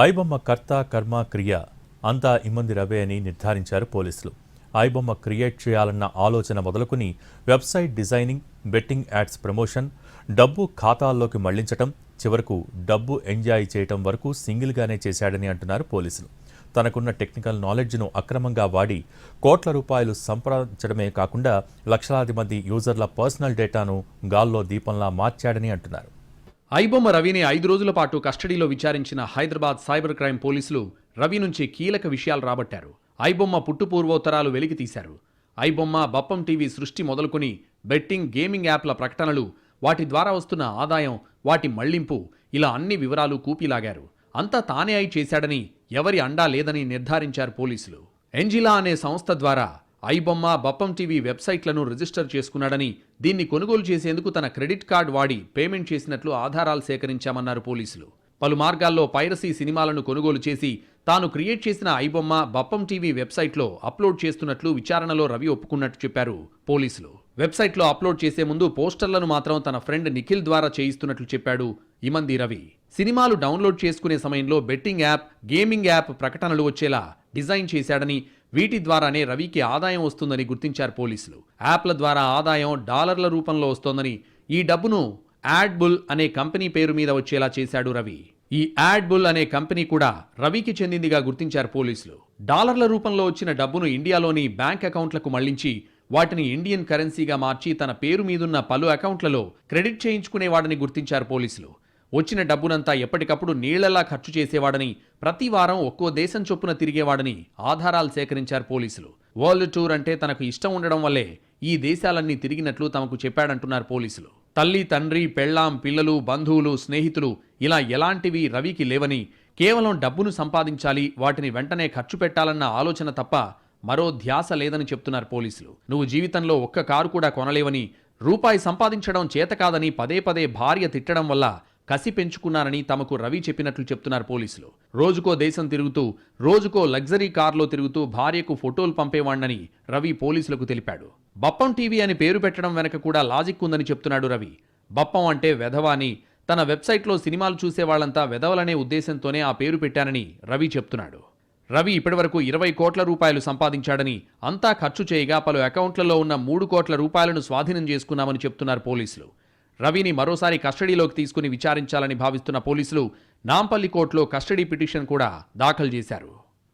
ఆయిబొమ్మ కర్త కర్మ క్రియ అంతా ఇమ్మంది రవే అని నిర్ధారించారు పోలీసులు. ఆయిబొమ్మ క్రియేట్ చేయాలన్న ఆలోచన మొదలుకుని website designing betting ads promotion డబ్బు ఖాతాల్లోకి మళ్ళించటం చివరకు డబ్బు ఎంజాయ్ చేయటం వరకు సింగిల్గానే చేశాడని అంటున్నారు పోలీసులు. తనకున్న టెక్నికల్ నాలెడ్జ్ను అక్రమంగా వాడి కోట్ల రూపాయలు సంపాదించడమే కాకుండా లక్షలాది మంది యూజర్ల పర్సనల్ డేటాను గాల్లో దీపంలా మార్చాడని అంటున్నారు. ఐబొమ్మ రవిని ఐదు రోజుల పాటు కస్టడీలో విచారించిన హైదరాబాద్ సైబర్ క్రైమ్ పోలీసులు రవి నుంచి కీలక విషయాలు రాబట్టారు. ఐబొమ్మ పుట్టుపూర్వోత్తరాలు వెలికి తీశారు. ఐబొమ్మ బప్పం టీవీ సృష్టి మొదలుకొని బెట్టింగ్ గేమింగ్ యాప్ల ప్రకటనలు వాటి ద్వారా వస్తున్న ఆదాయం వాటి మళ్ళింపు ఇలా అన్ని వివరాలు కూపిలాగారు. అంతా తానే అయి చేశాడని ఎవరి అండా లేదని నిర్ధారించారు పోలీసులు. ఎంజిలా అనే సంస్థ ద్వారా ఐబొమ్మ బప్పం టీవీ వెబ్సైట్లను రిజిస్టర్ చేసుకున్నాడని దీన్ని కొనుగోలు చేసేందుకు తన క్రెడిట్ కార్డ్ వాడి పేమెంట్ చేసినట్లు ఆధారాలు సేకరించామన్నారు పోలీసులు. పలు మార్గాల్లో పైరసీ సినిమాలను కొనుగోలు చేసి తాను క్రియేట్ చేసిన ఐబొమ్మ బప్పం టీవీ వెబ్సైట్లో అప్లోడ్ చేస్తున్నట్లు విచారణలో రవి ఒప్పుకున్నట్టు చెప్పారు పోలీసులు. వెబ్సైట్లో అప్లోడ్ చేసే ముందు పోస్టర్లను మాత్రం తన ఫ్రెండ్ నిఖిల్ ద్వారా చేయిస్తున్నట్లు చెప్పాడు ఇమంది రవి. సినిమాలు డౌన్లోడ్ చేసుకునే సమయంలో బెట్టింగ్ యాప్ గేమింగ్ యాప్ ప్రకటనలు వచ్చేలా డిజైన్ చేశాడని వీటి ద్వారానే రవికి ఆదాయం వస్తుందని గుర్తించారు పోలీసులు. యాప్ల ద్వారా ఆదాయం డాలర్ల రూపంలో వస్తోందని ఈ డబ్బును యాడ్బుల్ అనే కంపెనీ పేరు మీద వచ్చేలా చేశాడు రవి. ఈ యాడ్బుల్ అనే కంపెనీ కూడా రవికి చెందిందిగా గుర్తించారు పోలీసులు. డాలర్ల రూపంలో వచ్చిన డబ్బును ఇండియాలోని బ్యాంక్ అకౌంట్లకు మళ్ళించి వాటిని ఇండియన్ కరెన్సీగా మార్చి తన పేరు మీదున్న పలు అకౌంట్లలో క్రెడిట్ చేయించుకునేవాడని గుర్తించారు పోలీసులు. వచ్చిన డబ్బునంతా ఎప్పటికప్పుడు నీళ్ళలా ఖర్చు చేసేవాడని ప్రతి వారం ఒక్కో దేశం చొప్పున తిరిగేవాడని ఆధారాలు సేకరించారు పోలీసులు. వరల్డ్ టూర్ అంటే తనకు ఇష్టం ఉండడం వల్లే ఈ దేశాలన్నీ తిరిగినట్లు తమకు చెప్పాడంటున్నారు పోలీసులు. తల్లి తండ్రి పెళ్ళాం పిల్లలు బంధువులు స్నేహితులు ఇలా ఎలాంటివి రవికి లేవని కేవలం డబ్బును సంపాదించాలి వాటిని వెంటనే ఖర్చు పెట్టాలన్న ఆలోచన తప్ప మరో ధ్యాస లేదని చెప్తున్నారు పోలీసులు. నువ్వు జీవితంలో ఒక్క కారు కూడా కొనలేవని రూపాయి సంపాదించడం చేత కాదని పదే పదే భార్య తిట్టడం వల్ల కసి పెంచుకున్నారని తమకు రవి చెప్పినట్లు చెప్తున్నారు పోలీసులు. రోజుకో దేశం తిరుగుతూ రోజుకో లగ్జరీ కార్లో తిరుగుతూ భార్యకు ఫోటోలు పంపేవాణ్ణని రవి పోలీసులకు తెలిపాడు. బప్పం టీవీ అని పేరు పెట్టడం వెనక కూడా లాజిక్ ఉందని చెప్తున్నాడు రవి. బప్పం అంటే వెధవాని తన వెబ్సైట్లో సినిమాలు చూసేవాళ్ళంతా వెధవలనే ఉద్దేశంతోనే ఆ పేరు పెట్టానని రవి చెప్తున్నాడు. రవి ఇప్పటివరకు ఇరవై కోట్ల రూపాయలు సంపాదించాడని అంతా ఖర్చు చేయగా పలు అకౌంట్లలో ఉన్న మూడు కోట్ల రూపాయలను స్వాధీనం చేసుకున్నామని చెప్తున్నారు పోలీసులు. రవిని మరోసారి కస్టడీలోకి తీసుకుని విచారించాలని భావిస్తున్న పోలీసులు నాంపల్లి కోర్టులో కస్టడీ పిటిషన్ కూడా దాఖలు చేశారు.